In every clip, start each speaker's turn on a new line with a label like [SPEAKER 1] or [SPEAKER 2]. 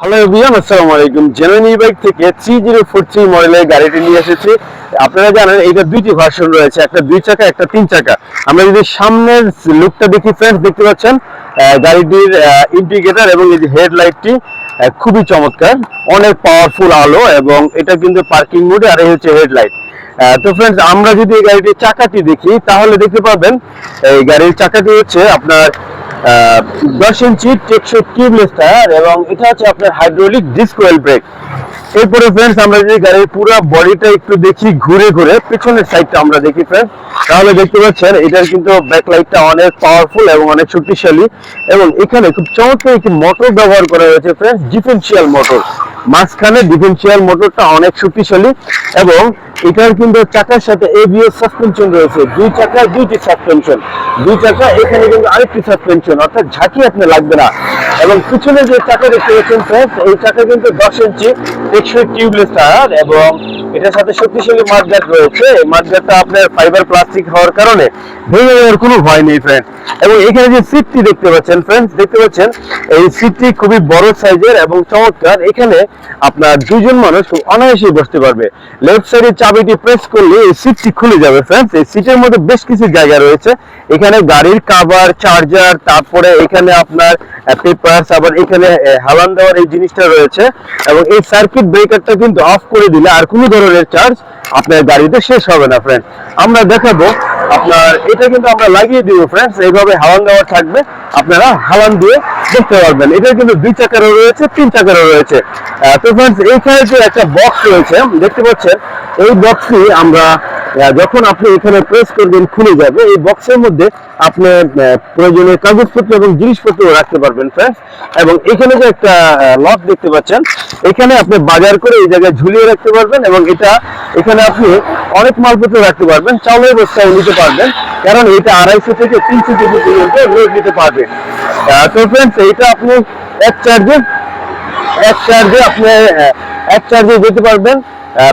[SPEAKER 1] Hello everyone আসসালামু আলাইকুম genuine bike থেকে থ্রি জিরো ফোর থ্রি মডেলের গাড়িটি নিয়ে এসেছি। আপনারা জানেন এটা দুইটি ভার্সন রয়েছে, একটা দুই চাকা, একটা তিন চাকা। আমরা যদি সামনের লুকটা দেখি ফ্রেন্ডস দেখতে পাচ্ছেন গাড়িটির ইন্ডিকেটর এবং এই যে হেডলাইটটি খুবই চমৎকার। অনেক পাওয়ারফুল আলো এবং এটা কিন্তু পার্কিং মোডে আর এই হচ্ছে হেডলাইট তো ফ্রেন্ডস আমরা যদি এই গাড়িটির চাকাটি দেখি, তাহলে দেখতে পাবেন এই গাড়ির চাকাটি হচ্ছে আপনার দশ ইঞ্চি টেকসই টিউবলেস টায়ার এবং এটা হচ্ছে আপনার হাইড্রোলিক ডিস্ক ওয়েল ব্রেক এরপরে ফ্রেন্ডস আমরা যদি গাড়ির পুরো বডিটা একটু দেখি ঘুরে ঘুরে, পিছনের সাইডটা আমরা দেখি ফ্রেন্ডস তাহলে দেখতে পাচ্ছেন, এটার কিন্তু ব্যাকলাইটটা অনেক পাওয়ারফুল এবং অনেক শক্তিশালী। এবং এখানে খুব চমৎকার একটি মোটর ব্যবহার করা হয়েছে ফ্রেন্ডস ডিফারেন্সিয়াল মোটর মাঝখানে ডিফেন্সিয়াল মোটরটা অনেক শক্তিশালী এবং এটার কিন্তু চাকার সাথে এবিএস সাসপেনশন রয়েছে। দুই চাকার দুইটি সাসপেনশন দুই চাকা, এখানে কিন্তু আরেকটি সাসপেনশন অর্থাৎ ঝাঁকি আপনি লাগবে না। এবং পিছনে যে চাকা দেখতে পাচ্ছেন ফ্রেন্ডস এই চাকা কিন্তু দশ ইঞ্চি টেকসই টিউবলেস টায়ার এবং এটার সাথে শক্তিশালী মাঠগাট রয়েছে। এই আপনার ফাইবার প্লাস্টিক হওয়ার কারণে ভেঙে যাওয়ার কোনো ভয় নেই ফ্রেন্ড এবং এখানে যে সিটটি দেখতে পাচ্ছেন ফ্রেন্ডস দেখতে পাচ্ছেন, এই সিটটি খুবই বড় সাইজের এবং চমৎকার। এখানে আপনার দুজন মানুষ খুব অনায়াসেই বসতে পারবে। লেফট সাইডের চাবিটি প্রেস করলে এই সিটটি খুলে যাবে ফ্রেন্ডস এই সিটের মধ্যে বেশ কিছু জায়গা রয়েছে। এখানে গাড়ির কাভার চার্জার তারপরে এখানে আপনার পেপারস আবার এখানে হালান দেওয়ার এই জিনিসটা রয়েছে। এবং এই সার্কিট ব্রেকারটা কিন্তু অফ করে দিলে আর কোনো ধরনের চার্জ আপনার গাড়িতে শেষ হবে না ফ্রেন্ড আমরা দেখাবো আপনার, এটা কিন্তু আমরা লাগিয়ে দিব ফ্রেন্ডস এইভাবে হাওয়ান দেওয়া থাকবে। আপনারা হাওয়ান দিয়ে দেখতে পারবেন। এটা কিন্তু দুই চাকারও রয়েছে, তিন চাকারও রয়েছে। তো ফ্রেন্ডস এইখানে যে একটা বক্স রয়েছে, দেখতে পাচ্ছেন? এই বক্সটি আমরা যখন আপনি এখানে প্রেস করবেন খুলে যাবে। এই বক্সের মধ্যে আপনি প্রয়োজনীয় কাগজপত্র এবং জিনিসপত্র রাখতে পারবেন ফ্রেন্ডস এবং এখানে যে একটা লক দেখতে পাচ্ছেন এখানে আপনি বাজার করে এই জায়গায় ঝুলিয়ে রাখতে পারবেন এবং এটা এখানে আপনি অনেক মালপত্র রাখতে পারবেন চাউলের বস্তাও নিতে পারবেন কারণ এটা আড়াইশো থেকে তিনশো কেজি পর্যন্ত লোড নিতে পারবে। আহ, তো ফ্রেন্ডস এটা আপনি এক চার্জে এক চার্জে আপনি এক চার্জে যেতে পারবেন।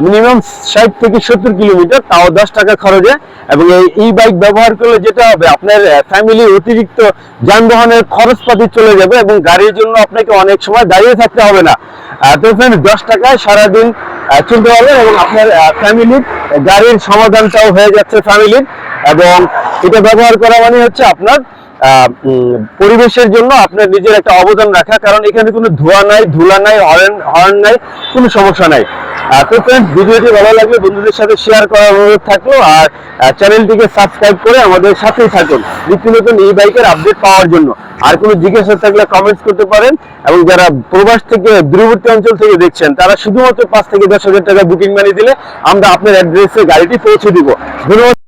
[SPEAKER 1] মিনিমাম ষাট থেকে সত্তর কিলোমিটার, তাও দশ টাকা খরচে। এবং এই ই বাইক ব্যবহার করলে যেটা হবে, আপনার ফ্যামিলির অতিরিক্ত যানবাহনের খরচপাতি চলে যাবে এবং গাড়ির জন্য আপনাকে অনেক সময় দাঁড়িয়ে থাকতে হবে না। তো ফ্রেন্ড দশ টাকায় সারাদিন চলতে পারবেন এবং আপনার ফ্যামিলির গাড়ির সমাধানটাও হয়ে যাচ্ছে ফ্যামিলির এবং এটা ব্যবহার করা মানে হচ্ছে আপনার পরিবেশের জন্য আপনার নিজের একটা অবদান রাখা। কারণ এখানে কোনো ধোঁয়া নাই, ধুলা নাই, হর্ন হর্ন নাই, কোনো সমস্যা নাই। তো ফ্রেন্ডস ভিডিওটি ভালো লাগলে বন্ধুদের সাথে শেয়ার করার অনুরোধ থাকল আর চ্যানেলটিকে সাবস্ক্রাইব করে আমাদের সাথেই থাকুন। নিত্য নতুন এই বাইকের আপডেট পাওয়ার জন্য। আর কোনো জিজ্ঞাসা থাকলে কমেন্টস করতে পারেন এবং যারা প্রবাস থেকে, দূরবর্তী অঞ্চল থেকে দেখছেন, তারা শুধুমাত্র পাঁচ থেকে দশ হাজার টাকা বুকিং মানি দিলে আমরা আপনার অ্যাড্রেসে গাড়িটি পৌঁছে দিব। ধন্যবাদ।